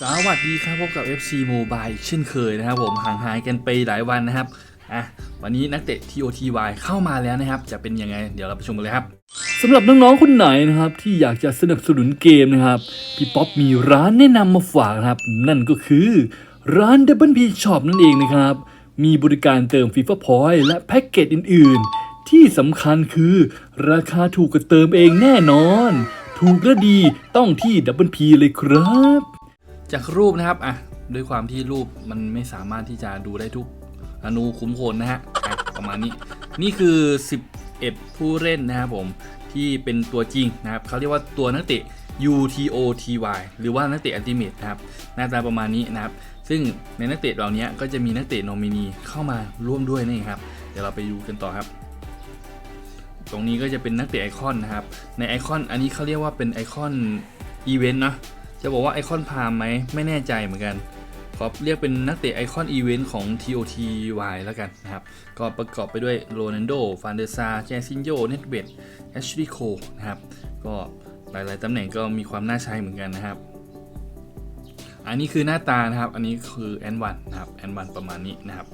สวัสดีครับพบกับ FC Mobile เช่นเคยนะครับผมห่างหายกันไปหลายวันนะครับอะวันนี้นักเตะ TOTY เข้ามาแล้วนะครับ จะเป็นยังไง เดี๋ยวเราไปชมกันเลยครับสำหรับน้องๆคนไหนนะครับ ที่อยากจะสนับสนุนเกมนะครับ พี่ป๊อปมีร้านแนะนำมาฝากนะครับ นั่นก็คือร้าน Double P Shop นั่นเองนะครับ มีบริการเติม FIFA Point และแพ็กเกจอื่น ๆ ที่สำคัญคือราคาถูกกว่าเติมเองแน่นอน ถูกและดีต้องที่ Double P เลยครับ จากรูปนะครับอะด้วยความที่รูปมันไม่สามารถที่จะดูได้ทุกอนูคุ้มโคนนะฮะประมาณนี้ นี่คือ 11 ผู้เล่นนะครับผมที่เป็นตัวจริงนะครับเขาเรียกว่าตัวนักเตะ UTOTY หรือว่านักเตะอัลติเมทนะครับหน้าตาประมาณนี้นะครับ ซึ่งในนักเตะเหล่านี้ก็จะมีนักเตะโนมินีเข้ามาร่วมด้วยนี่ครับ เดี๋ยวเราไปดูกันต่อครับ ตรงนี้ก็จะเป็นนักเตะไอคอนนะครับ ในไอคอนอันนี้เขาเรียกว่าเป็นไอคอนอีเวนต์นะ จะบอกว่าไอคอนพามไหมไม่แน่ใจเหมือนกันขอเรียกเป็นนักเตะไอคอนอีเวนต์ของ TOTY แล้วกันนะครับ ก็ประกอบไปด้วยโรนันโด ฟานเดอร์ซาแจซินโย เนตเบดแอชลีย์โคนะครับ ก็หลาย ๆ ตำแหน่งก็มีความน่าใช้เหมือนกันนะครับ อันนี้คือหน้าตานะครับ อันนี้คือแอนวันนะครับ แอนวันประมาณนี้นะครับ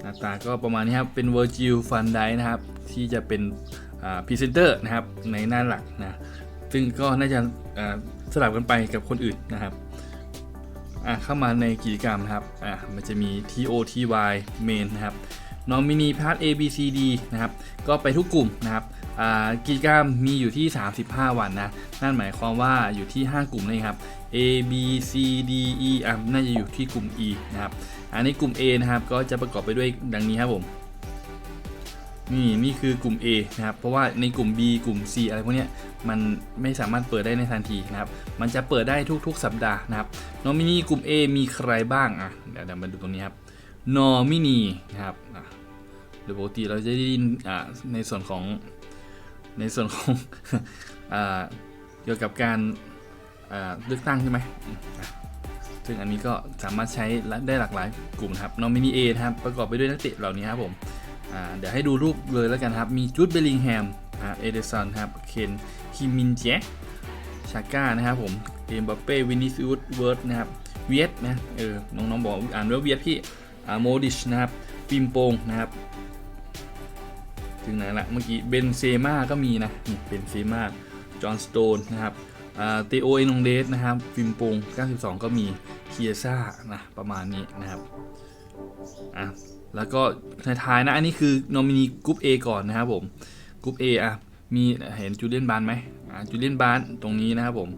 หน้าตาก็ประมาณนี้ครับ เป็นเวอร์จิลฟันไดนะครับ ที่จะเป็นพรีเซนเตอร์นะครับ ในหน้าหลักนะ ซึ่งก็น่าจะ สลับกันไปกับคนอื่นนะครับอะเข้ามาในกิจกรรมนะครับอะมันจะมี TOTY main นะครับ nominee part A B C D นะครับ ก็ไปทุกกลุ่มนะครับอ่ากิจกรรมมีอยู่ที่ 35 วันนะ นั่นหมายความว่าอยู่ที่ 5 กลุ่มเลยครับ A B C D E อะน่าจะอยู่ที่กลุ่ม E นะครับ อันนี้กลุ่ม A นะครับ ก็จะประกอบไปด้วยดังนี้ครับผม นี่นี่คือกลุ่ม A นะครับ เพราะว่าในกลุ่ม B กลุ่ม C อะไรพวกนี้มันไม่สามารถเปิดได้ในทันทีนะครับ มันจะเปิดได้ทุกๆ สัปดาห์นะครับนอมินีกลุ่ม A มีใครบ้างอะเดี๋ยวเดี๋ยวมาดูตรงนี้ครับนอมินีนะครับอะโดยปกติเราจะได้ยินอ่าในส่วนของในส่วนของอ่าเกี่ยวกับการอ่าเลือกตั้งใช่ไหมซึ่งอันนี้ก็สามารถใช้ได้หลากหลายกลุ่มนะครับนอมินี A นะครับ ประกอบไปด้วยนักเตะเหล่านี้ครับผม เดี๋ยวให้ดูรูปเลยแล้วกันครับ มีจูดเบลลิงแฮมเอเดสันครับเคนคิมินเจชาก้านะครับผมเอมบัปเป้วินิซิอุสเวิร์ดนะครับเวียดนะเออน้องๆบอกอ่านว่าเวียดพี่อ่าโมดิชนะครับปิมโปงนะครับถึงไหนละเมื่อกี้เบนเซม่าก็มีนะนี่เบนเซม่าจอห์นสโตนนะครับอ่าเตโอเอนงเดสนะครับปิมโปง92 ก็มีเคียซ่านะประมาณนี้นะครับอะ แล้วก็ท้ายๆนะ อันนี้คือนอมินีกรุ๊ป A ก่อนนะครับผมกรุ๊ป A อะมีเห็นจูเลียนบานไหมอ่าจูเลียนบานตรงนี้นะครับผม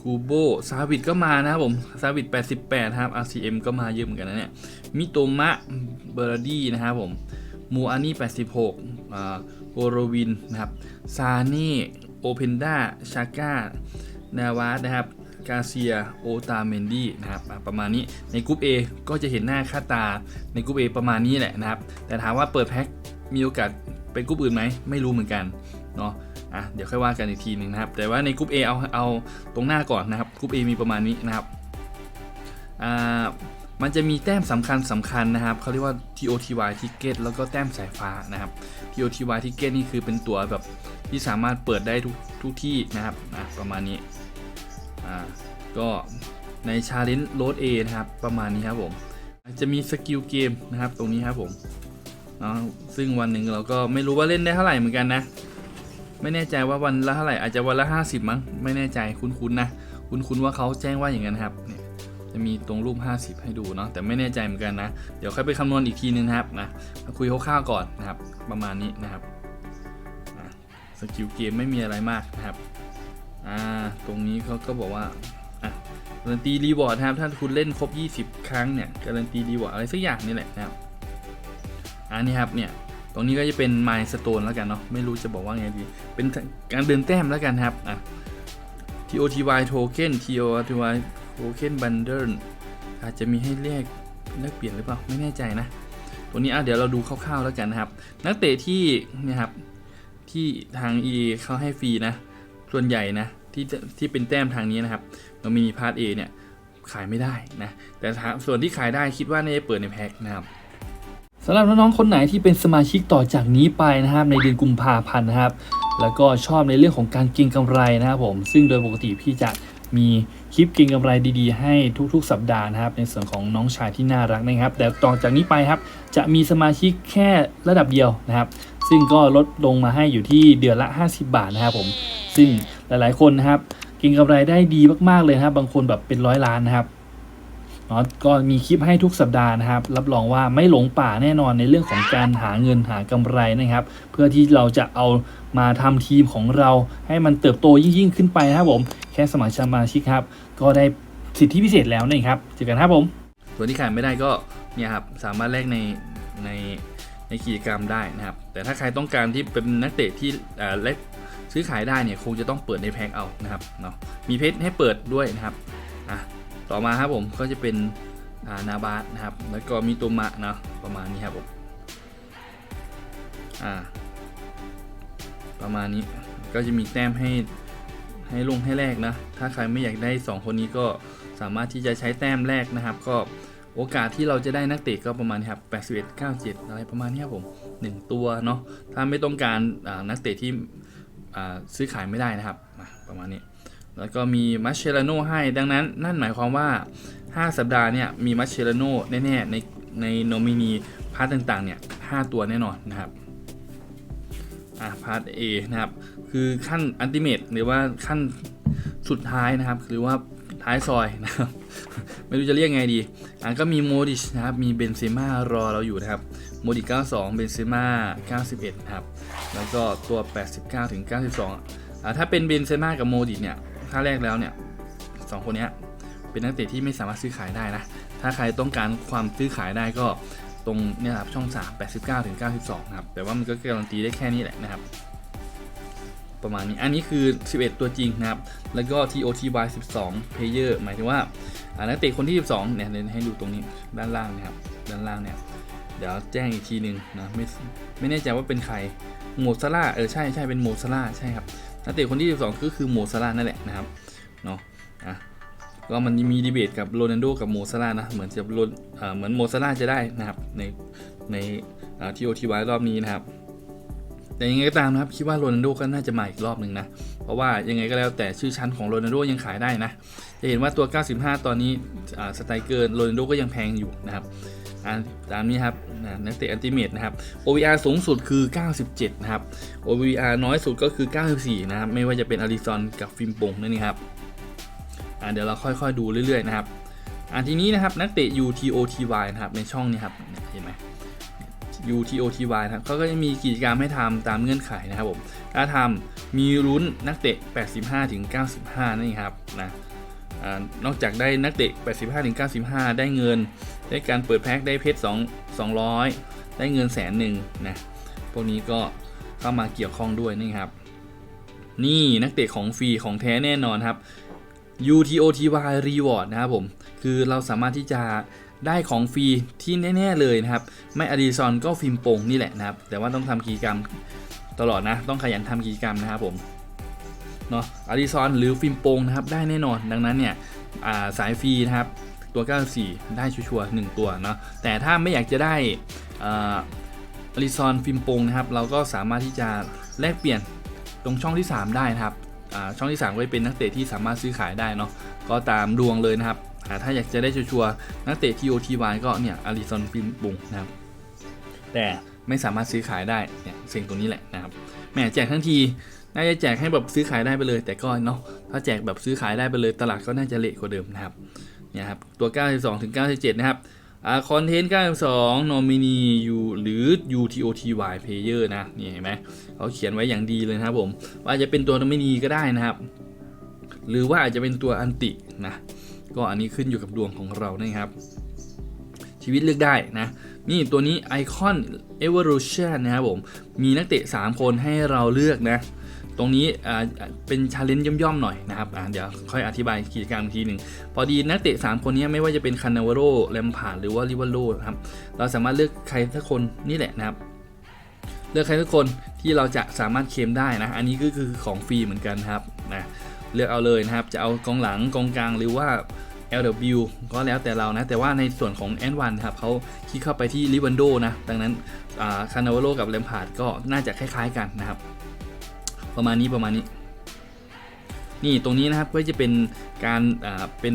คูโบซาวิดก็มานะครับผมซาวิด88 ครับ RCM ก็มาเยอะเหมือนกันนะเนี่ยมิโตมะเบอร์ดี้นะครับผมมูอานี่86อ่าโกโรวินนะครับซาเน่โอเพนดาชาก้านาวาสนะครับ กาเซียโอตาเมนดี้นะครับประมาณนี้ในกรุ๊ป A ก็จะเห็นหน้าค่าตาในกรุ๊ป A ประมาณนี้แหละนะครับ แต่ถามว่าเปิดแพ็คมีโอกาสเป็นกรุ๊ปอื่นไหมไม่รู้เหมือนกันเนาะอะเดี๋ยวค่อยว่ากันอีกทีหนึ่งนะครับ แต่ว่าในกรุ๊ป A เอาเอาตรงหน้าก่อนนะครับกรุ๊ป A มีประมาณนี้นะครับอ่ามันจะมีแต้มสำคัญสำคัญนะครับเขาเรียกว่า TOTY Ticket แล้วก็แต้มสายฟ้านะครับ TOTY Ticket นี่คือเป็นตัวแบบที่สามารถเปิดได้ทุกทุกที่นะครับอะประมาณนี้ อ่าก็ใน Challenge Load A นะครับ ประมาณนี้ครับผม จะมีสกิลเกมนะครับ ตรงนี้ครับผมเนาะซึ่งวันหนึ่งเราก็ไม่รู้ว่าเล่นได้เท่าไหร่เหมือนกันนะ ไม่แน่ใจว่าวันละเท่าไหร่อาจจะวันละ 50 มั้ง ไม่แน่ใจคุ้นๆนะ คุ้นๆว่าเขาแจ้งว่าอย่างนั้นครับเนี่ยจะมีตรงรูป 50 ให้ดูเนาะแต่ไม่แน่ใจเหมือนกันนะ เดี๋ยวค่อยไปคำนวณอีกทีนึงนะครับนะมาคุยคร่าวๆก่อนนะครับ ประมาณนี้นะครับสกิลเกมไม่มีอะไรมากนะครับ อ่าตรงนี้เขาก็บอกว่าอะการันตีรีวอร์ดนะครับถ้าคุณเล่นครบ 20 ครั้งเนี่ยการันตีรีวอร์ดอะไรสักอย่างนี่แหละนะครับอันนี้ครับเนี่ยตรงนี้ก็จะเป็น m y s t o n e แล้วกันเนาะไม่รู้จะบอกว่าไงดี เป็นการเดินแต้มแล้วกันครับอะ TOTY token TOTY token bundle อาจจะมีให้เรียกแลกเปลี่ยนหรือเปล่าไม่แน่ใจนะตัวนี้อะเดี๋ยวเราดูคร่าวๆแล้วกันนะครับ นักเตะที่เนี่ยครับที่ทาง e เขาให้ฟรีนะ ส่วนใหญ่นะที่ที่เป็นแต้มทางนี้นะครับเรามีพาร์ท A เนี่ยขายไม่ได้นะแต่ส่วนที่ขายได้คิดว่าน่าจะเปิดในแพ็คนะครับสำหรับน้องๆคนไหนที่เป็นสมาชิกต่อจากนี้ไปนะครับในเดือนกุมภาพันธ์นะครับ แล้วก็ชอบในเรื่องของการเก็งกำไรนะครับผมซึ่งโดยปกติพี่จะมีคลิปเก่งกำไรดีๆ ให้ทุกๆ สัปดาห์นะครับ ในส่วนของน้องชายที่น่ารักนะครับ แต่ต่อจากนี้ไปครับจะมีสมาชิกแค่ระดับเดียวนะครับ ซึ่งก็ลดลงมาให้อยู่ที่เดือนละ 50 บาทนะครับผม ซึ่งหลายๆคนนะครับเก่งกำไรได้ดีมากๆเลยนะครับบางคนแบบเป็นร้อยล้านนะครับเนาะก็มีคลิปให้ทุกสัปดาห์นะครับ รับรองว่าไม่หลงป่าแน่นอนในเรื่องของการหาเงินหากำไรนะครับ เพื่อที่เราจะเอามาทำทีมของเราให้มันเติบโตยิ่งๆขึ้นไปนะครับผม แค่สมัครสมาชิกครับ ก็ได้สิทธิพิเศษแล้วนะครับเจอกันครับผมส่วนที่ขายไม่ได้ก็เนี่ยครับสามารถแลกในใน ในกิจกรรมได้นะครับ แต่ถ้าใครต้องการที่เป็นนักเตะที่อ่าแลกซื้อขายได้เนี่ยคงจะต้องเปิดในแพ็คเอานะครับเนาะมีเพชรให้เปิดด้วยนะครับอะต่อมาครับผมก็จะเป็นานาบาสนะครับ แล้วก็มีตัวมะเนาะประมาณนี้ครับผมอ่าประมาณนี้ก็จะมีแต้มให้ให้ลงให้แลกนะ ถ้าใครไม่อยากได้ 2 คนนี้ก็สามารถที่จะใช้แต้มแรกนะครับ ก็ โอกาสที่เราจะได้นักเตะก็ประมาณนี้ครับ81 97 อะไรประมาณนี้ครับผม 1 ตัวเนาะ ถ้าไม่ต้องการนักเตะที่ซื้อขายไม่ได้นะครับมาประมาณนี้ แล้วก็มีมัชเชลาโน่ให้ ดังนั้นนั่นหมายความว่า 5 สัปดาห์เนี่ยมีมัชเชลาโน่แน่ๆในในโนมินีพาร์ทต่างๆเนี่ย5ตัวแน่นอนนะครับอะพาร์ท A นะครับ คือขั้นอันติเมตหรือว่าขั้นสุดท้ายนะครับ หรือว่าท้ายซอยนะครับ ไม่รู้จะเรียกไงดี อะก็มีโมดิชนะครับ มีเบนเซม่ารอเราอยู่นะครับ โมดิช92 เบนเซม่า91 ครับ แล้วก็ตัว 89 ถึง 92 อะถ้าเป็นเบนเซม่ากับโมดิชเนี่ย ถ้าแรกแล้วเนี่ยสองคนนี้เป็นนักเตะที่ไม่สามารถซื้อขายได้นะ ถ้าใครต้องการความซื้อขายได้ก็ตรงเนี่ยครับช่อง 3 89 ถึง 92 ครับ แต่ว่ามันก็การันตีได้แค่นี้แหละนะครับประมาณนี้ อันนี้คือ 11 ตัวจริงนะครับ แล้วก็ TOTY 12 player หมายถึงว่า นักเตะคนที่ 12เนี่ยเดี๋ยให้ดูตรงนี้ด้านล่างนะครับด้านล่างเนี่ยเดี๋ยวแจ้งอีกทีหนึ่งนะไม่ไม่แน่ใจว่าเป็นใครโมซาร่าเออใช่ใช่เป็นโมซาร่าใช่ครับนักเตะคนที่ 12 ก็คือโมซาร่านั่นแหละนะครับเนาะอะก็มันมีดีเบตกับโรนัลโดกับโมซาร่านะเหมือนจะโรนเหมือนโมซาร่าจะได้นะครับในในทีโอทีวรอบนี้นะครับ แต่ยังไงก็ตามนะครับคิดว่าโรนัลโดก็น่าจะมาอีกรอบหนึ่งนะ เพราะว่ายังไงก็แล้วแต่ชื่อชั้นของโรนัลโดยังขายได้นะ จะเห็นว่าตัว 95 ตอนนี้สไตรเกอร์โรนัลโดก็ยังแพงอยู่นะครับอ่าตามนี้ครับนักเตะอันติเมตนะครับ OVR สูงสุดคือ 97 นะครับ OVR น้อยสุดก็คือ 94 นะครับ ไม่ว่าจะเป็นอาริซอนกับฟิล์มปงนั่นนี่ครับอ่าเดี๋ยวเราค่อยๆดูเรื่อยๆนะครับอ่าทีนี้นะครับนักเตะ UTOTY นะครับในช่องนี้ครับเห็นไหม UTOTY นะครับเขาก็จะมีกิจกรรมให้ทำตามเงื่อนไขนะครับผมถ้าทำมีลุ้นนักเตะ 85ถึง95นั่นเองครับนะอนอกจากได้นักเตะ 85ถึง95 ได้เงิน ได้การเปิดแพ็คได้เพชร2 200 ได้เงินแสนหนึ่งนะพวกนี้ก็เข้ามาเกี่ยวข้องด้วยนี่ครับ นี่นักเตะของฟรีของแท้แน่นอนครับ UTOTY Reward นะครับผม คือเราสามารถที่จะ ได้ของฟรีที่แน่ๆเลยนะครับ ไม่อดีซอนก็ฟิล์มโป่งนี่แหละนะครับ แต่ว่าต้องทำกิจกรรมตลอดนะ ต้องขยันทำกิจกรรมนะครับผมเนาะอดิซอนหรือฟิล์มโป่งนะครับได้แน่นอนดังนั้นเนี่ยาสายฟรีนะครับตัว 94 ได้ชัวร์หนึ่งตัวเนาะแต่ถ้าไม่อยากจะได้อลิซอนฟิล์มโปงนะครับ เราก็สามารถที่จะแลกเปลี่ยนตรงช่องที่ 3 ได้นะครับช่องที่ 3 ก็จะเป็นนักเตะที่สามารถซื้อขายได้เนาะก็ตามดวงเลยนะครับ ถ้าอยากจะได้ชัวร์ๆนักเตะ TOTY ก็เนี่ยอลิซอนฟิล์มโปงนะครับ แต่ไม่สามารถซื้อขายได้เนี่ยสิ่งตรงนี้แหละนะครับแหมแจกทั้งทีน่าจะแจกให้แบบซื้อขายได้ไปเลย แต่ก็เนาะถ้าแจกแบบซื้อขายได้ไปเลย ตลาดก็น่าจะเละกว่าเดิมนะครับเนี่ยครับตัว 92ถึง97 นะครับอ่าคอนเทนต์ 92 nominee u หรือ UTOTY player นะนี่เห็นไหมเขาเขียนไว้อย่างดีเลยนะครับผม ว่าจะเป็นตัว n o m i n e ก็ได้นะครับ หรือว่าอาจจะเป็นตัวอันตินะ ก็อันนี้ขึ้นอยู่กับดวงของเรานะครับ ชีวิตเลือกได้นะ นี่ตัวนี้ Icon Evolution นะครับผม มีนักเตะ 3 คนให้เราเลือกนะ ตรงนี้เป็นชาเลนจ์ย่อมๆหน่อยนะครับเดี๋ยวค่อยอธิบายกิจกรรมอีกทีหนึ่งพอดีนักเตะ 3 คนนี้ไม่ว่าจะเป็นคานาวโรแลมพาร์ดหรือว่าลิเวอร์โลนะครับ เราสามารถเลือกใครสักคนนี่แหละนะครับเลือกใครสักคนที่เราจะสามารถเคลมได้นะ อันนี้ก็คือของฟรีเหมือนกันครับนะ เลือกเอาเลยนะครับ จะเอากองหลังกองกลางหรือว่า LW ก็แล้วแต่เรานะ แต่ว่าในส่วนของ N1 ครับเขาคลิกเข้าไปที่ลิวันโดนะ ดังนั้นคานาวโรกับแลมพาร์ดก็น่าจะคล้าย ๆ กันนะครับ ประมาณนี้ประมาณนี้ นี่ตรงนี้นะครับก็จะเป็นการเป็น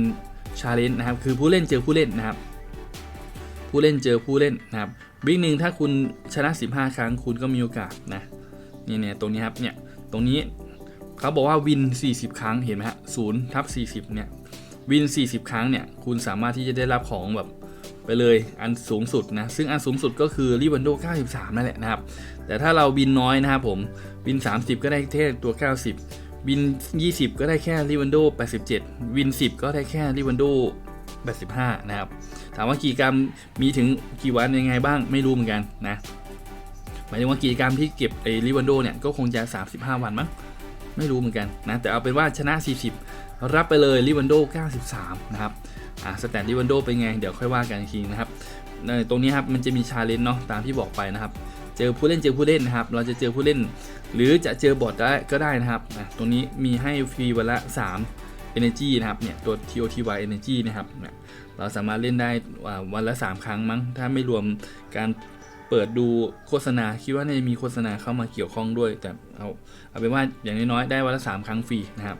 ชาเลนจ์นะครับ คือผู้เล่นเจอผู้เล่นนะครับ ผู้เล่นเจอผู้เล่นนะครับบิ๊กหนึ่งถ้าคุณชนะ 15 ครั้งคุณก็มีโอกาสนะนี่เนี่ยตรงนี้ครับเนี่ยตรงนี้ เขาบอกว่าวิน 40 ครั้งเห็นไหมฮะศูนย์ทับ40เนี่ยวิน 40 ครั้งเนี่ยคุณสามารถที่จะได้รับของแบบไปเลยอันสูงสุดนะ ซึ่งอันสูงสุดก็คือรีวันโด93 นั่นแหละนะครับ แต่ถ้าเราบินน้อยนะครับผม บิน 30 ก็ได้แค่ตัว 90วิน 20 ก็ได้แค่รีวันโด87 วิน 10 ก็ได้แค่รีวันโด85 นะครับ ถามว่ากิจกรรมมีถึงกี่วันยังไงบ้างไม่รู้เหมือนกันนะ หมายถึงว่ากิจกรรมที่เก็บไอ้รีวันโดเนี่ยก็คงจะ 35 วันมั้ง ไม่รู้เหมือนกันนะ แต่เอาเป็นว่าชนะ 40 รับไปเลยรีวันโด 93 นะครับอ่าสแตทรีวันโดเป็นไง เดี๋ยวค่อยว่ากันทีนะครับในตรงนี้ครับมันจะมีชาเลนจ์เนาะตามที่บอกไปนะครับ เจอผู้เล่นเจอผู้เล่นนะครับ เราจะเจอผู้เล่น หรือจะเจอบอทได้ก็ได้นะครับอะตรงนี้มีให้ฟรีวันละ 3 energy นะครับเนี่ยตัว TOTY energy นะครับเราสามารถเล่นได้วันละ 3 ครั้งมั้ง ถ้าไม่รวมการ เปิดดูโฆษณาคิดว่าน่าจะมีโฆษณาเข้ามาเกี่ยวข้องด้วย แต่เอาเอาเป็นว่าอย่างน้อยๆได้วันละ3ครั้งฟรีนะครับ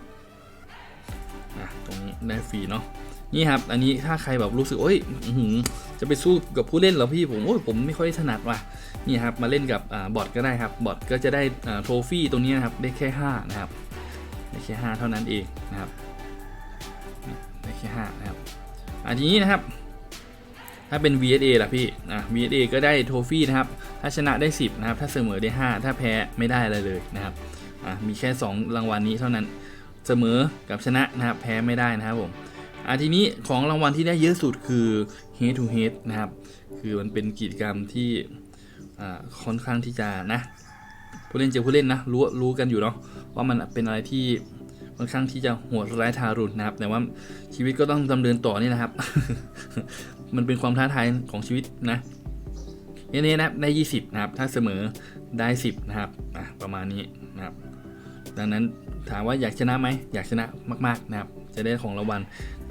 อะตรงนี้ได้ฟรีเนาะนี่ครับ อันนี้ถ้าใครแบบรู้สึกโอ้ยอจะไปสู้กับผู้เล่นเหรอพี่ผมโอ้ยผมไม่ค่อยถนัดว่ะนี่ครับมาเล่นกับอ่าบอทก็ได้ครับบอทก็จะได้อ่าโทฟี่ตรงนี้นะครับได้แค่5นะครับได้แค่5เท่านั้นเองนะครับได้แค่5นะครับอันนี้นะครับ ถ้าเป็น VSA ล่ะพี่อะ VSA ก็ได้โทฟี่นะครับ ถ้าชนะได้ 10 นะครับ ถ้าเสมอได้ 5 ถ้าแพ้ไม่ได้อะไรเลยนะครับอะมีแค่ 2 รางวัลนี้เท่านั้น เสมอกับชนะนะครับ แพ้ไม่ได้นะครับผมอะทีนี้ของรางวัลที่ได้เยอะสุดคือ head to head นะครับ คือมันเป็นกิจกรรมที่อ่าค่อนข้างที่จะนะผู้เล่นเจอผู้เล่นนะรู้รู้กันอยู่เนาะว่ามันเป็นอะไรที่ค่อนข้างที่จะโหดร้ายทารุณนะครับ แต่ว่าชีวิตก็ต้องดำเนินต่อนี่นะครับ มันเป็นความท้าทายของชีวิตนะเนี่ยเนี่ยนะได้ 20 นะครับ ถ้าเสมอได้ 10 นะครับอะประมาณนี้นะครับ ดังนั้นถามว่าอยากชนะไหมอยากชนะมาก ๆ นะครับ จะได้ของรางวัล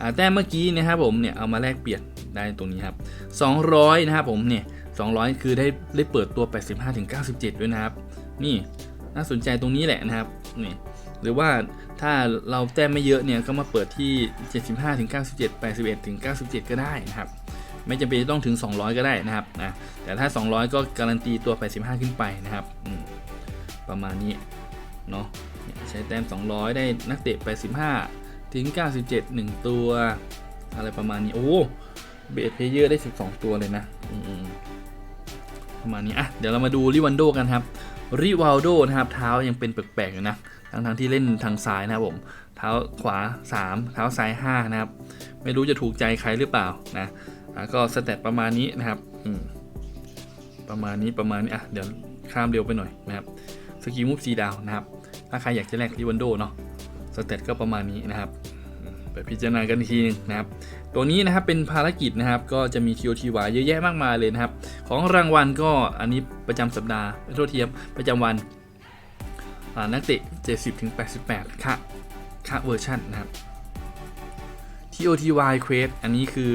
อ่าแต้มเมื่อกี้นะครับผมเนี่ยเอามาแลกเปลี่ยนได้ตรงนี้ครับ 200 นะครับผมเนี่ย200 คือได้ได้เปิดตัว 85ถึง97 ด้วยนะครับ นี่น่าสนใจตรงนี้แหละนะครับนี่หรือว่าถ้าเราแต้มไม่เยอะเนี่ยก็มาเปิดที่ 75ถึง97 81ถึง97 ก็ได้นะครับ ไม่จำเป็นต้องถึง 200 ก็ได้นะครับนะแต่ถ้า 200 ก็การันตีตัว 85 ขึ้นไปนะครับประมาณนี้เนาะใช้แต้ม 200 ได้นักเตะ 85 ถึง 97 1 ตัว อะไรประมาณนี้ โอ้เบสเพเยอร์ได้ 12 ตัวเลยนะประมาณนี้อะเดี๋ยวเรามาดูริวันโดกันครับริว a ลโดนะครับเท้ายังเป็นแปลกๆอยู่นะทั้งทั้งๆที่เล่นทางซ้ายนะครับผมเท้าขวา 3 เท้าซ้าย 5 นะครับ ไม่รู้จะถูกใจใครหรือเปล่านะ ก็สเตตประมาณนี้นะครับประมาณนี้ประมาณนี้อะเดี๋ยวข้ามเร็วไปหน่อยนะครับสกิลมูฟซีดาวนะครับ ถ้าใครอยากจะแลกริวันโดเนาะสเตตก็ประมาณนี้นะครับ ไปพิจารณากันทีนึงนะครับ ตัวนี้นะครับเป็นภารกิจนะครับ ก็จะมี TOTY เยอะแยะมากมายเลยนะครับ ของรางวัลก็อันนี้ประจำสัปดาห์ไม่โทษทีครับประจำวันนักเตะ 70ถึง88 ค่าค่าเวอร์ชันนะครับ TOTY Quest อันนี้คือ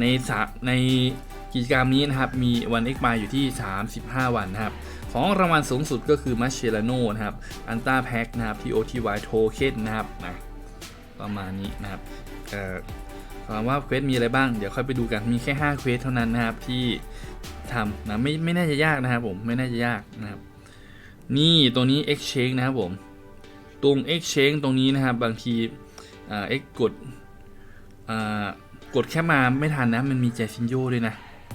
ในในกิจกรรมนี้นะครับมีวัน X มาอยู่ที่ 35 วันนะครับของรางวัลสูงสุดก็คือ m a c h e l a n o นะครับอันต้าแพ็กนะครับ TOTY Token นะครับนะประมาณนี้นะครับเอ่อถามว่าเควสมีอะไรบ้าง เดี๋ยวค่อยไปดูกันมีแค่5เควสเท่านั้นนะครับที่ทำนะไม่ไม่น่าจะยากนะครับผมไม่น่าจะยากนะครับ นี่ตัวนี้ Exchange นะครับผม ตรง Exchange ตรงนี้นะครับบางทีเอ่า X กดอ่า กดแค่มาไม่ทันนะ มันมีแจซินโยด้วยนะ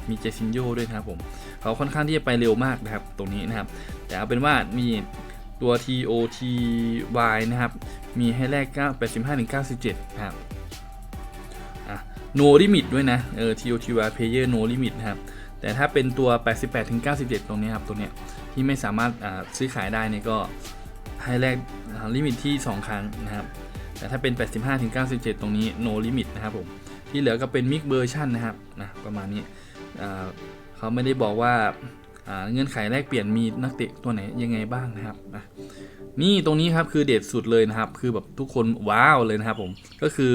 มีเจซินโยด้วยนะครับผมเขาค่อนข้างที่จะไปเร็วมากนะครับ ตรงนี้นะครับ แต่เอาเป็นว่ามีตัว TOTY นะครับ มีให้แลก9 85ถึง97นะครับ no limit ด้วยนะ เออ TOTY player no limit นะครับ แต่ถ้าเป็นตัว 88ถึง97 ตรงนี้ครับตรงเนี้ย ที่ไม่สามารถซื้อขายได้เนี่ยก็ให้แลกลิมิตที่ 2 ครั้งนะครับ แต่ถ้าเป็น 85ถึง97 ตรงนี้ no limit นะครับผม ที่เหลือก็เป็น mix version นนะครับนะประมาณนี้เขาไม่ได้บอกว่าเงื่อนไขแลกเปลี่ยนมีนักเตะตัวไหนยังไงบ้างนะครับอะนี่ตรงนี้ครับคือเด็ดสุดเลยนะครับ คือแบบทุกคนว้าวเลยนะครับผมก็คือ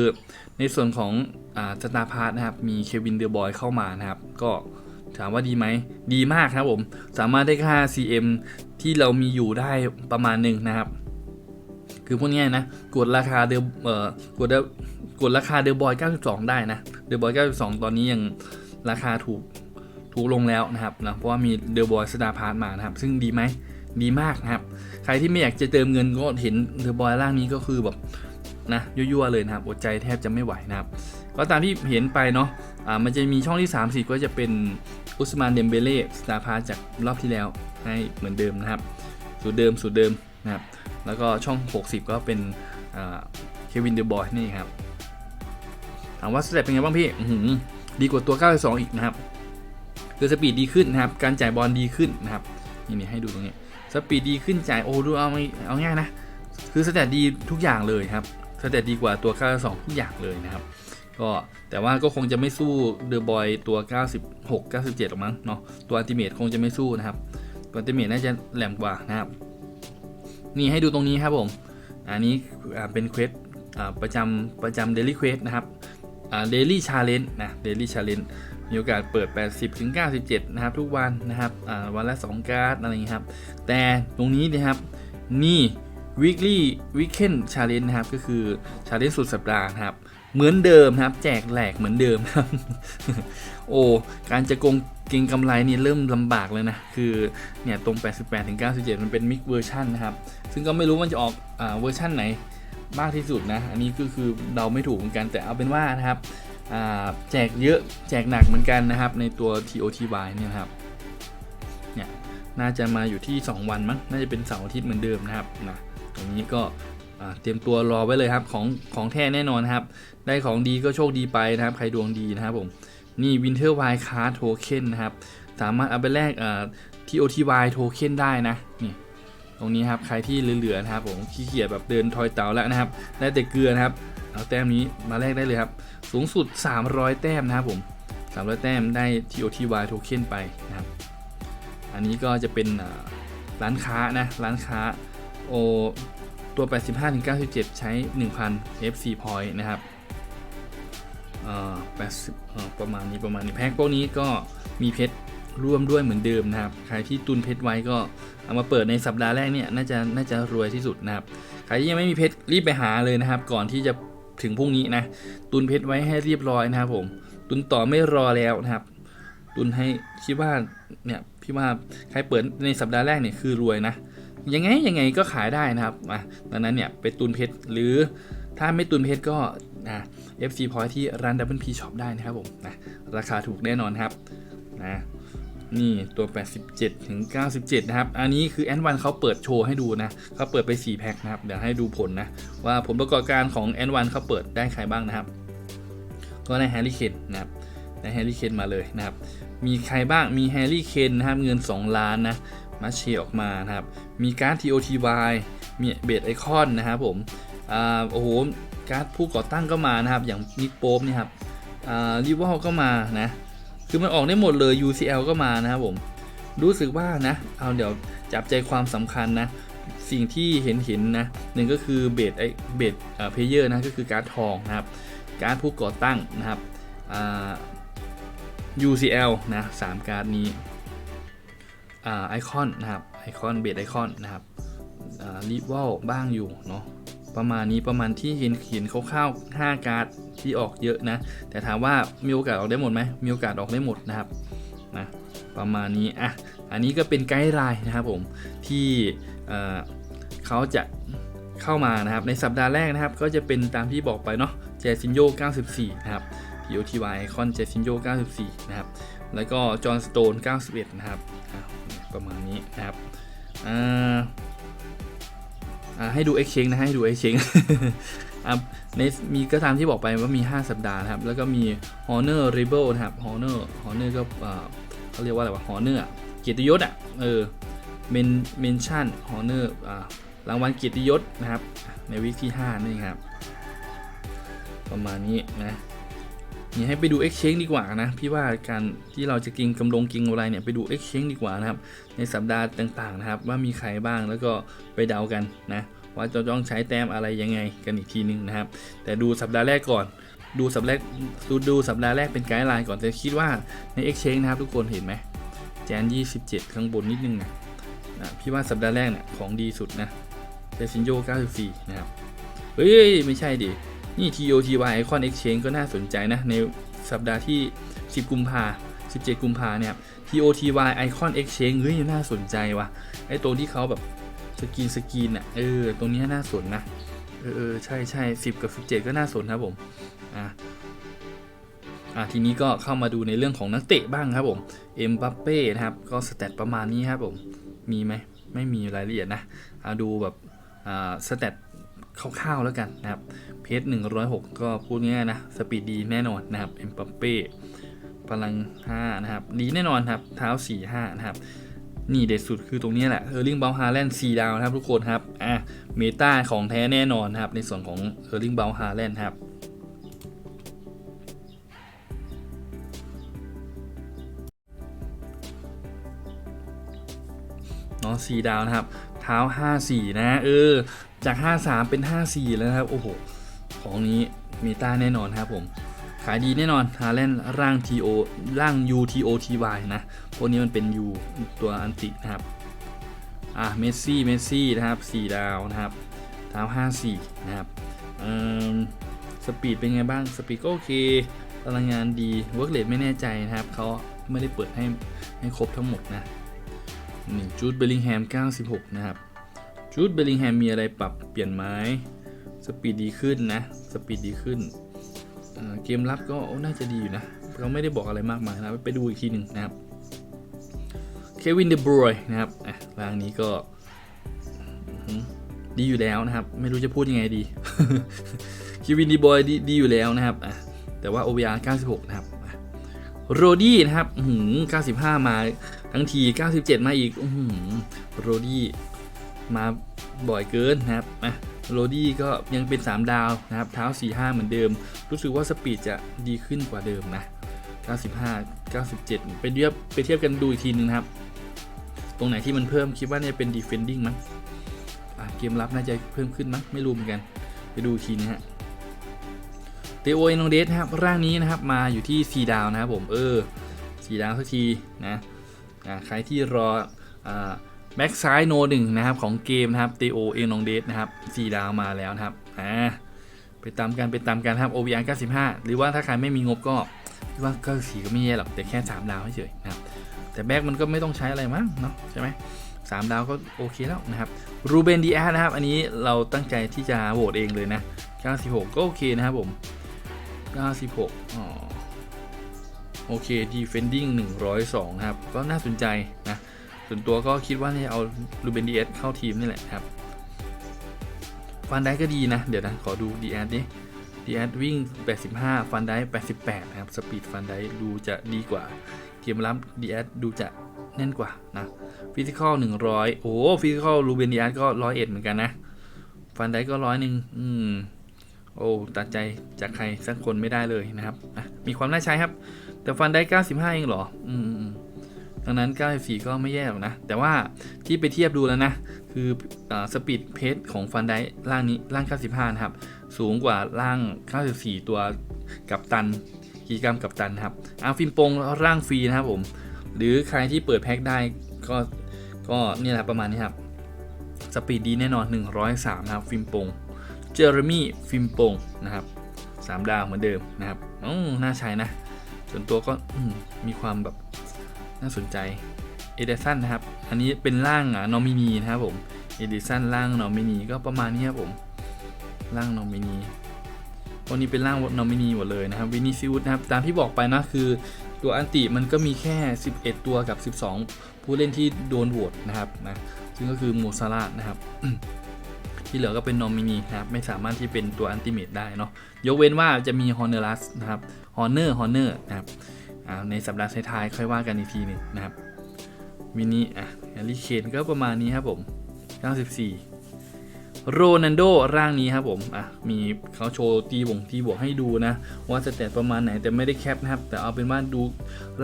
ในส่วนของอ่าสตาร์พาร์ทนะครับมีเควินเดอร์บอยเข้ามานะครับ ก็ถามว่าดีไหมดีมากครับผม สามารถได้ค่า CM ที่เรามีอยู่ได้ประมาณหนึ่งนะครับ คือพวกนี้ยนะ กดราคาเดอเอ่อกดเดอกดราคาเดอบอย 92 ได้นะเดอบอย 92 ตอนนี้ยังราคาถูกถูกลงแล้วนะครับนะเพราะว่ามีเดอบอยสตาร์พาร์มานะครับ ซึ่งดีไหมดีมากนะครับ ใครที่ไม่อยากจะเติมเงินก็เห็นเดอบอยล่างนี้ก็คือแบบนะยั่วๆเลยนะครับอดใจแทบจะไม่ไหวนะครับ ก็ตามที่เห็นไปเนาะอ่ามันจะมีช่องที่3 4ก็จะเป็นอุสมานเดมเบเล่สตาร์พาจากรอบที่แล้วให้เหมือนเดิมนะครับสูตรเดิมสูตรเดิมนะครับ แล้วก็ช่อง 60 ก็เป็นเควินเดอะบอยนี่ครับ ถามว่าสเต็ปเป็นไงบ้างพี่ดีกว่าตัว 92 อีกนะครับ คือสปีดดีขึ้นนะครับ การจ่ายบอลดีขึ้นนะครับ นี่นี่ให้ดูตรงนี้ สปีดดีขึ้นจ่ายโอ้ดูเอาไม่เอาง่ายนะ คือสเตตดีทุกอย่างเลยครับ สเตตดีกว่าตัว 92 ทุกอย่างเลยนะครับ ก็แต่ว่าก็คงจะไม่สู้เดอะบอยตัว 96 97หรอกมั้งเนาะ ตัวอัลติเมทคงจะไม่สู้นะครับ ตัวอัลติเมทน่าจะแหลมกว่านะครับ นี่ให้ดูตรงนี้ครับผม อันนี้เป็นเควสประจำประจำเดลี่เควสนะครับเดลี่ชาเลนจ์นะเดลี่ชาเลนจ์มีโอกาสเปิด 80ถึง97 นะครับ ทุกวันนะครับวันละ 2 การ์ดอะไรอย่างนี้ครับ แต่ตรงนี้นะครับนี่ weekly weekend challenge นะครับ ก็คือ challenge สุดสัปดาห์นะครับ เหมือนเดิมนะครับ แจกแหลกเหมือนเดิมครับ โอ้การจะโกงเก่งกำไรนี่เริ่มลำบากเลยนะ คือเนี่ยตรง 88ถึง97 มันเป็นมิกเวอร์ชันนะครับ ซึ่งก็ไม่รู้มันจะออกอ่าเวอร์ชันไหนมากที่สุดนะ อันนี้ก็คือเดาไม่ถูกเหมือนกันแต่เอาเป็นว่านะครับแจกเยอะแจกหนักเหมือนกันนะครับ ในตัว TOTY เนี่ยครับเนี่ยน่าจะมาอยู่ที่ 2 วันมั้งน่าจะเป็นเสาร์อาทิตย์เหมือนเดิมนะครับนะตรงนี้ก็เตรียมตัวรอไว้เลยครับของของแท้แน่นอนครับ ได้ของดีก็โชคดีไปนะครับ ใครดวงดีนะครับผม นี่ Winter Wild Card Token นะครับ สามารถเอาไปแลก TOTY Token ได้นะนี่ ตรงนี้ครับใครที่เหลือๆนะครับผมขี้เกียจแบบเดินทอยเต๋าแล้วนะครับ ได้แต่เกลือนะครับเอาแต้มนี้มาแลกได้เลยครับ สูงสุด 300 แต้มนะครับผม300 แต้มได้ TOTY Token ไปนะครับ อันนี้ก็จะเป็นร้านค้านะร้านค้าโอตัว 85-97 ใช้ 1,000 FC point นะครับเอ่อ80เอ่อประมาณนี้ประมาณนี้แพ็คพวกนี้ก็มีเพชร ร่วมด้วยเหมือนเดิมนะครับ ใครที่ตุนเพชรไว้ก็เอามาเปิดในสัปดาห์แรกเนี่ยน่าจะน่าจะรวยที่สุดนะครับ ใครที่ยังไม่มีเพชรรีบไปหาเลยนะครับ ก่อนที่จะถึงพรุ่งนี้นะ ตุนเพชรไว้ให้เรียบร้อยนะครับผม ตุนต่อไม่รอแล้วนะครับ ตุนให้คิดว่าเนี่ยพี่ว่าใครเปิดในสัปดาห์แรกเนี่ยคือรวยนะ ยังไงยังไงก็ขายได้นะครับอะดังนั้นเนี่ยไปตุนเพชรหรือถ้าไม่ตุนเพชรก็อะ FC Point ที่ร้าน Double P Shop ได้นะครับผมนะราคาถูกแน่นอนครับนะ นี่ตัว 87 ถึง 97 นะครับ อันนี้คือแอนวันเขาเปิดโชว์ให้ดูนะเขาเปิดไป 4 แพ็คนะครับ เดี๋ยวให้ดูผลนะ ว่าผลประกอบการของแอนวันเขาเปิดได้ใครบ้างนะครับ ก็ได้แฮร์รี่เคนนะครับได้แฮร์รี่เคนมาเลยนะครับ มีใครบ้าง มีแฮร์รี่เคนนะครับเงิน 2 ล้านนะ มาเชียออกมานะครับ มีการ์ด TOTY มีเบดไอคอนนะครับผม อ่า โอ้โห การ์ดผู้ก่อตั้งก็มานะครับ อย่างนิกโป๊ปนี่ครับ อ่า ริวอลก็มานะ คือมันออกได้หมดเลย UCL ก็มานะครับผม รู้สึกว่านะ เอาเดี๋ยวจับใจความสำคัญนะ สิ่งที่เห็นเห็นนะหนึ่งก็คือเบดไอเบดอ่าเพเยอร์นะ ก็คือการทองนะครับ การผู้ก่อตั้งนะครับอ่า UCL นะสามการ์ดนี้อ่าไอคอนนะครับไอคอนเบดไอคอนนะครับอ่ารีวอลบ้างอยู่เนาะ ประมาณนี้ประมาณที่เห็นเห็นคร่าวๆ5การ์ดที่ออกเยอะนะ แต่ถามว่ามีโอกาสออกได้หมดไหมมีโอกาสออกได้หมดนะครับนะประมาณนี้อะอันนี้ก็เป็นไกด์ไลน์นะครับผมที่เอ่อเขาจะเข้ามานะครับ ในสัปดาห์แรกนะครับ ก็จะเป็นตามที่บอกไปเนาะเจซินโย 94 นะครับ POTY ไอคอนเจซินโย 94 นะครับ แล้วก็จอห์นสโตน 91 นะครับ ประมาณนี้นะครับอ่า ให้ดู Exchange นะให้ดู Exchange ในมีก็ตามที่บอกไปว่ามี 5 สัปดาห์นะครับ แล้วก็มี Honor Rebel นะครับ Honor Honor ก็อ่าเขาเรียกว่าอะไรวะ Honor อะเกียรติยศอะเออ Men Mention Honor อ่ารางวัลเกียรติยศนะครับ ในวิกที่5นี่ครับ ประมาณนี้นะ นี่ให้ไปดู Exchange ดีกว่านะ พี่ว่าการที่เราจะกินกำลงกินอะไรเนี่ยไปดู Exchange ดีกว่านะครับ ในสัปดาห์ต่างๆนะครับ ว่ามีใครบ้างแล้วก็ไปเดากันนะ ว่าจะต้องใช้แต้มอะไรยังไงกันอีกทีนึงนะครับ แต่ดูสัปดาห์แรกก่อน ดูสัปดาห์แรกดูดูสัปดาห์แรกเป็นไกด์ไลน์ก่อนแต่คิดว่าใน Exchange นะครับทุกคนเห็นไหมแจน 27 ข้างบนนิดนึงนะนะพี่ว่าสัปดาห์แรกเนี่ยของดีสุดนะเดซินโย94 นะครับ เฮ้ย ไม่ใช่ดิ นี่ TOTY Icon Exchange ก็น่าสนใจนะ ในสัปดาห์ที่ 10 กุมภา17 กุมภาเนี่ย TOTY Icon Exchange เฮ้ยน่าสนใจว่ะ ไอ้ตัวที่เขาแบบสกรีนสกรีนอะ เออ ตรงนี้น่าสนนะ เออใช่ใช่10กับ 17 ก็น่าสนครับผม อะอะทีนี้ก็เข้ามาดูในเรื่องของนักเตะบ้างครับผม เอ็มบัปเป้นะครับ ก็สเตตประมาณนี้ครับผม มีไหม ไม่มีรายละเอียดนะ เอาดูแบบ อ่าสเตต คร่าวๆแล้วกันนะครับ เพจ106 ก็พูดง่ายๆนะ สปีดดีแน่นอนนะครับ เอ็มบัปเป้พลัง 5 นะครับ ดีแน่นอนครับ เท้า 4 5 นะครับ นี่เด็ดสุดคือตรงนี้แหละเออร์ลิงเบลฮาแลนด์4ดาวนะครับทุกคนครับ อะ เมตาของแท้แน่นอนนะครับ ในส่วนของเออร์ลิงเบลฮาแลนด์ครับเนาะสี่ดาวนะครับ เท้า 54 นะ เออ จาก 53 เป็น 54 แล้วนะครับโอ้โหของนี้มีต้าแน่นอนครับผม ขายดีแน่นอนฮาแลนด์ร่าง TO ร่าง UTOTY นะ พวกนี้มันเป็น U ตัวอันตินะครับ อะเมสซี่เมสซี่นะครับ 4 ดาวนะครับเท้า54 นะครับเอ่อสปีดเป็นไงบ้าง สปีดก็โอเคพลังงานดีเวิร์กเลทไม่แน่ใจนะครับเขาไม่ได้เปิดให้ให้ครบทั้งหมดนะนี่จูดเบลลิงแฮม 96 นะครับ จูดเบลลิงแฮมมีอะไรปรับเปลี่ยนไหมสปีดดีขึ้นนะ สปีดดีขึ้น เกมรับก็น่าจะดีอยู่นะเขาไม่ได้บอกอะไรมากมายนะ ไปดูอีกทีหนึ่งนะครับ เควินเดบรอยนะครับอะรางนี้ก็ดีอยู่แล้วนะครับ ไม่รู้จะพูดยังไงดี เควินเดบรอยดีดีอยู่แล้วนะครับอะแต่ว่า OVR 96 นะครับโรดี้นะครับอื้อหือ95 มาทั้งที 97 มาอีกหือโรดี้ มาบ่อยเกินนะครับอะโรดี้ก็ยังเป็น 3 ดาวนะครับ เท้า 45 เหมือนเดิม รู้สึกว่าสปีดจะดีขึ้นกว่าเดิมนะ 95 97 ไปเทียบไปเทียบกันดูอีกทีนึงนะครับ ตรงไหนที่มันเพิ่มคิดว่าเนี่ยเป็น defending มั้งเกมรับน่าจะเพิ่มขึ้นมั้งไม่รู้เหมือนกัน ไปดูอีกทีนะฮะเตโอเอนองเดสนะครับ ร่างนี้นะครับมาอยู่ที่ 4 ดาวนะครับผมเออ 4 ดาวสักทีนะใครที่รอ แบ็กซ้ายโนหนึ่งนะครับของเกมนะครับ t o เอนองเดสนะครับ4ดาวมาแล้วนะครับอ่าไปตามกันไปตามกันครับ OBR 95 หรือว่าถ้าใครไม่มีงบก็คิดว่าก็สีก็ไม่แย่หรอกแต่แค่3ดาวเฉยๆนะครับแต่แบ็กมันก็ไม่ต้องใช้อะไรมั้งเนาะใช่ไหมสามดาวก็โอเคแล้วนะครับรูเบนดีแอนะครับ อันนี้เราตั้งใจที่จะโหวตเองเลยนะ 96 ก็โอเคนะครับผม 96อ๋อโอเค defending 102นะครับ ก็น่าสนใจนะ ส่วนตัวก็คิดว่าเนี่ยเอาลูเบนดีเอสเข้าทีมนี่แหละครับฟันได้ก็ดีนะ เดี๋ยวนะ ขอดูดีแอดดิดีแอดวิ่ง 85 ฟันได้88 นะครับ สปีดฟันได้ดูจะดีกว่าเกมรับดีแอดดูจะแน่นกว่านะฟิสิกอล100 โอ้ฟิสิกอลลูเบนดีแอดก็ 101 เหมือนกันนะ ฟันได้ก็ร้อยหนึ่งอืมโอ้ตัดใจจากใครสักคนไม่ได้เลยนะครับอะมีความน่าใช้ครับ แต่ฟันได้ 95 เองเหรอ อืม ดังนั้น 94 ก็ไม่แย่หรอกนะ แต่ว่าที่ไปเทียบดูแล้วนะ คือสปีดเพจของฟันได้ล่างนี้ล่าง 95 นะครับ สูงกว่าล่าง 94 ตัวกับตันกิจกรรมกับตันครับอาฟิล์มโปงร่างฟรีนะครับผม หรือใครที่เปิดแพ็คได้ก็ก็เนี่ยแหละประมาณนี้ครับ สปีดดีแน่นอน 103 นะครับ ฟิล์มโปง เจอร์มี่ฟิล์มโปงนะครับ 3 ดาวเหมือนเดิมนะครับอืมน่าใช้นะ ส่วนตัวก็มีความแบบ น่าสนใจเอเดสันนะครับ อันนี้เป็นร่างอะนอมินีนะครับผมเอเดสันร่างนอมินีก็ประมาณนี้ครับผมร่างนอมินีวันนี้เป็นร่างนอมินีหมดเลยนะครับวินิซิอุสนะครับตามที่บอกไปนะคือตัวอันติมันก็มีแค่ 11 ตัวกับ 12 ผู้เล่นที่โดนโหวตนะครับนะซึ่งก็คือโมซาร่านะครับที่เหลือก็เป็นนอมินีนะครับไม่สามารถที่เป็นตัวอันติเมตได้เนาะยกเว้นว่าจะมีฮอนเนอรัสนะครับฮอนเนอร์ฮอนเนอร์นะครับ ในสัปดาห์ท้ายๆค่อยว่ากันอีกทีหนึ่งนะครับมินิอะแฮร์รี่เคนก็ประมาณนี้ครับผม 94 โรนันโดร่างนี้ครับผมอะมีเขาโชว์ตีบวงตีบวกให้ดูนะ ว่าสเตตประมาณไหนแต่ไม่ได้แคปนะครับ แต่เอาเป็นว่าดู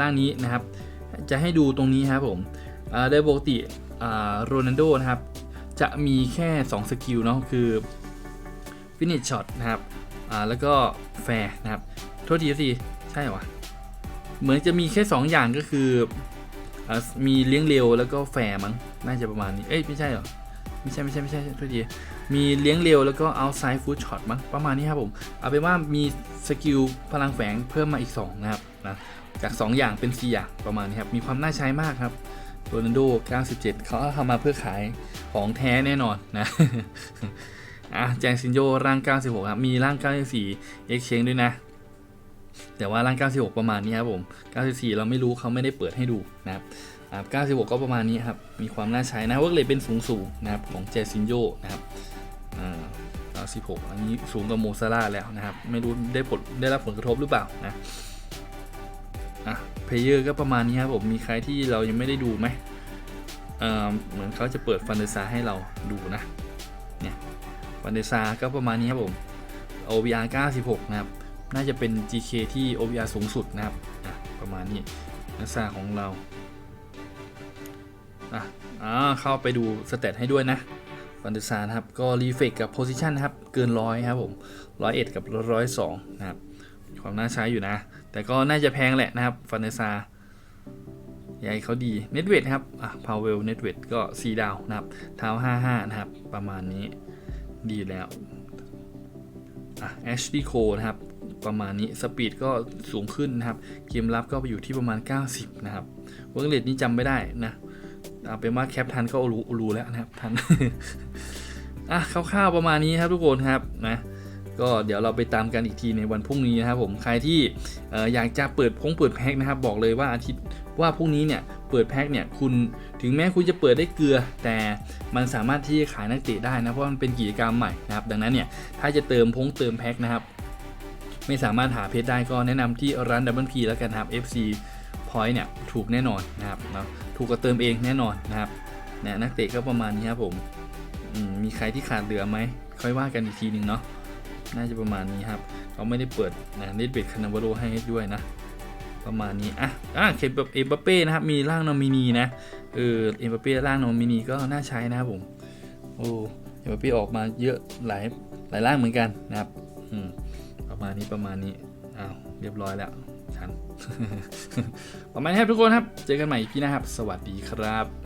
ร่างนี้นะครับ จะให้ดูตรงนี้ครับผมอ่าโดยปกติอ่าโรนันโดนะครับ จะมีแค่ 2 สกิลเนาะคือ finish shot นะครับอ่าแล้วก็แฟร์นะครับ โทษทีสิ ใช่หรอ เหมือนจะมีแค่ 2 อย่างก็คืออมีเลี้ยงเร็วแล้วก็แฟร์มั้งน่าจะประมาณนี้ เอ้ยไม่ใช่หรอไม่ใช่ไม่ใช่ไม่ใช่โทษทีมีเลี้ยงเร็วแล้วก็เอาไซด์ฟูดช็อตมั้งประมาณนี้ครับผม เอาเป็นว่ามีสกิลพลังแฝงเพิ่มมาอีก 2 นะครับนะจาก 2 อย่างเป็น 4 อย่างประมาณนี้ครับ มีความน่าใช้มากครับโรนัลโด 97 เขาทำมาเพื่อขายของแท้แน่นอนนะอะแจงซินโยร่าง 96 ครับ มีร่าง 94 Exchange ด้วยนะ แต่ว่าร่าง 96 ประมาณนี้ครับผม 94 เราไม่รู้เขาไม่ได้เปิดให้ดูนะครับ 96 ก็ประมาณนี้ครับ มีความน่าใช้นะเวิร์กเลยเป็นสูงสูงนะครับของเจซินโยนะครับ96 อันนี้สูงกว่าโมซาร่าแล้วนะครับ ไม่รู้ได้ผลได้รับผลกระทบหรือเปล่านะอะเพลเยอร์ก็ประมาณนี้ครับผม มีใครที่เรายังไม่ได้ดูไหมเออเหมือนเขาจะเปิดฟันเดซาให้เราดูนะ เนี่ยฟันเดซาก็ประมาณนี้ครับผม OVR 96 นะครับ น่าจะเป็น GK ที่ OVR สูงสุดนะครับประมาณนี้นักษาของเราอะอ่าเข้าไปดูสเตตให้ด้วยนะฟันเดซานครับ ก็รีเฟกกับโพซิชันนะครับ เกินร้อยครับผมร้อยเอ็ดกับร้อยสองนะครับ ความน่าใช้อยู่นะ แต่ก็น่าจะแพงแหละนะครับฟันเดซาใหญ่เขาดีเน็ตเวทครับ อะพาวเวลเน็ตเวทก็ 4 ดาวนะครับเท้า55 นะครับ ประมาณนี้ดีแล้ว อะแอชลีโคนะครับ ประมาณนี้สปีดก็สูงขึ้นนะครับ เกมรับก็ไปอยู่ที่ประมาณ 90 นะครับเวิร์กเลดนี่จำไม่ได้นะเอาเป็นว่าแคปทันก็รู้รู้แล้วนะครับทันอะคร่าวๆประมาณนี้ครับทุกคนครับนะก็เดี๋ยวเราไปตามกันอีกทีในวันพรุ่งนี้นะครับผมใครที่อ่อยากจะเปิดพงเปิดแพ็คนะครับ บอกเลยว่าอาทิตย์ว่าพรุ่งนี้เนี่ยเปิดแพ็คเนี่ยคุณถึงแม้คุณจะเปิดได้เกลือ แต่มันสามารถที่จะขายนักเตะได้นะเพราะมันเป็นกิจกรรมใหม่นะครับ ดังนั้นเนี่ยถ้าจะเติมพงเติมแพ็คนะครับ ไม่สามารถหาเพจได้ก็แนะนำที่ร้านดับเบิลพีแล้วกันครับ FC Point เนี่ยถูกแน่นอนนะครับเนาะถูกกว่าเติมเองแน่นอนนะครับนี่ยนักเตะก็ประมาณนี้ครับผมมมีใครที่ขาดเหลือไหมค่อยว่ากันอีกทีหนึ่งเนาะน่าจะประมาณนี้ครับเขาไม่ได้เปิดนะเนตเบดคานาวาโรให้ด้วยนะ ประมาณนี้อะอะเคปเอ็มบัปเป้นะครับมีร่างนอมินีนะเออเอ็มบัปเป้ร่างนอมินีก็น่าใช้นะครับผมโอ้เอ็มบัปเป้ออกมาเยอะหลายหลายร่างเหมือนกันนะครับอืม มาณนี้ประมาณนี้อ้าวเรียบร้อยแล้วฉันประมาณนี้ครับทุกคนครับ เจอกันใหม่พี่นะครับ สวัสดีครับ